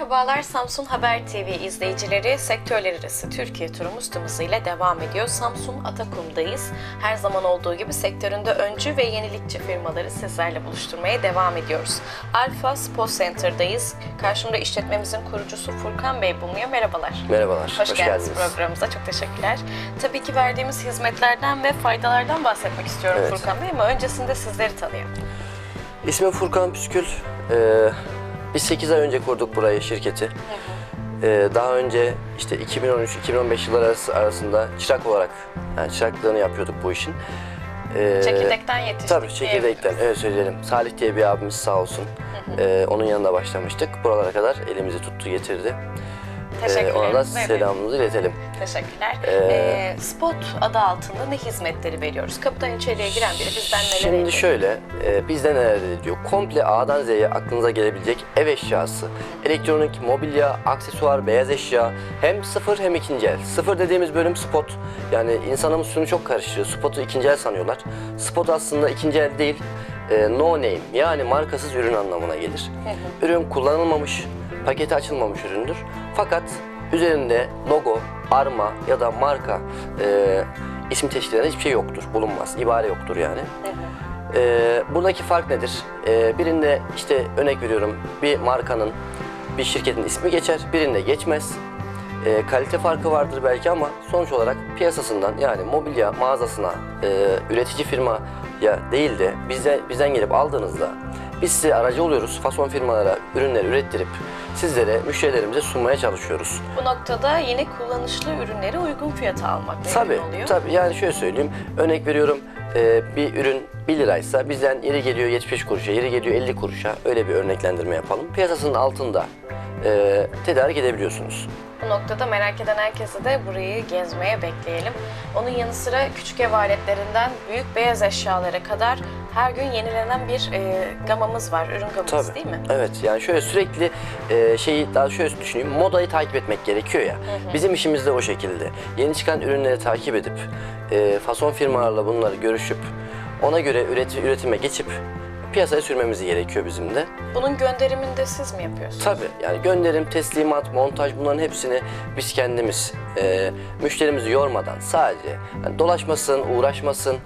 Merhabalar Samsun Haber TV izleyicileri. Sektörler arası Türkiye turumuz tüm hızıyla devam ediyor. Samsun Atakum'dayız. Her zaman olduğu gibi sektöründe öncü ve yenilikçi firmaları sizlerle buluşturmaya devam ediyoruz. Alfa Spot Center'dayız. Karşımda işletmemizin kurucusu Furkan Bey bulunuyor. Merhabalar. Merhabalar, Hoş, hoş geldiniz, geldiniz. programımıza. Çok teşekkürler. Tabii ki verdiğimiz hizmetlerden ve faydalardan bahsetmek istiyorum Evet. Furkan Bey ama öncesinde sizleri tanıyalım. İsmim Furkan Püskül. Ee, biz 8 ay önce kurduk burayı, şirketi. Ee, daha önce işte 2013-2015 yılları arası, arasında çırak olarak, yani çıraklığını yapıyorduk bu işin. Ee, Çekirdekten yetiştik Tabii çekirdekten, evet söyleyelim. Salih diye bir abimiz sağ olsun. Ee, onun yanında başlamıştık. Buralara kadar elimizi tuttu, getirdi. Ee, ona da Teşekkürlerimizi verelim. selamımızı iletelim. Teşekkürler. Ee, Ee, Spot adı altında ne hizmetleri veriyoruz? Kapıdan içeriye giren biri bizden neler Şimdi şöyle, e, bizde neler ediyor? Komple A'dan Z'ye aklınıza gelebilecek ev eşyası, elektronik, mobilya, aksesuar, beyaz eşya hem sıfır hem ikinci el. Sıfır dediğimiz bölüm spot. Yani insanımız şunu çok karıştırıyor. Spotu ikinci el sanıyorlar. Spot aslında ikinci el değil, e, no name yani markasız ürün anlamına gelir. Ürün kullanılmamış, paketi açılmamış üründür. Fakat üzerinde logo, arma ya da marka e, isim teşkil hiçbir şey yoktur, bulunmaz. İbare yoktur yani. Ee, buradaki fark nedir? Ee, birinde işte örnek veriyorum bir markanın, bir şirketin ismi geçer, birinde geçmez. Ee, kalite farkı vardır belki ama sonuç olarak piyasasından yani mobilya mağazasına e, üretici firmaya değil de bize, bizden gelip aldığınızda biz size aracı oluyoruz. Fason firmalara ürünleri ürettirip sizlere, müşterilerimize sunmaya çalışıyoruz. Bu noktada yine kullanışlı ürünleri uygun fiyata almak mümkün Tabii, oluyor. tabii. Yani şöyle söyleyeyim. Örnek veriyorum e, bir ürün 1 liraysa bizden yeri geliyor 75 kuruşa, yeri geliyor 50 kuruşa. Öyle bir örneklendirme yapalım. Piyasasının altında e, tedarik edebiliyorsunuz. Bu noktada merak eden herkese de burayı gezmeye bekleyelim. Onun yanı sıra küçük ev aletlerinden büyük beyaz eşyalara kadar her gün yenilenen bir e, gamamız var, ürün gamımız Tabii. değil mi? Evet. Yani şöyle sürekli e, şeyi daha şöyle düşüneyim. Modayı takip etmek gerekiyor ya. Bizim işimiz de o şekilde. Yeni çıkan ürünleri takip edip e, fason firmalarla bunları görüşüp ona göre üreti, üretime geçip piyasaya sürmemiz gerekiyor bizim de. Bunun gönderimini de siz mi yapıyorsunuz? Tabii yani gönderim, teslimat, montaj bunların hepsini biz kendimiz e, müşterimizi yormadan sadece yani dolaşmasın, uğraşmasın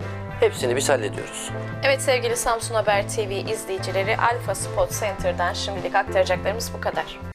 hepsini biz hallediyoruz. Evet sevgili Samsun Haber TV izleyicileri Alfa Spot Center'dan şimdilik aktaracaklarımız bu kadar.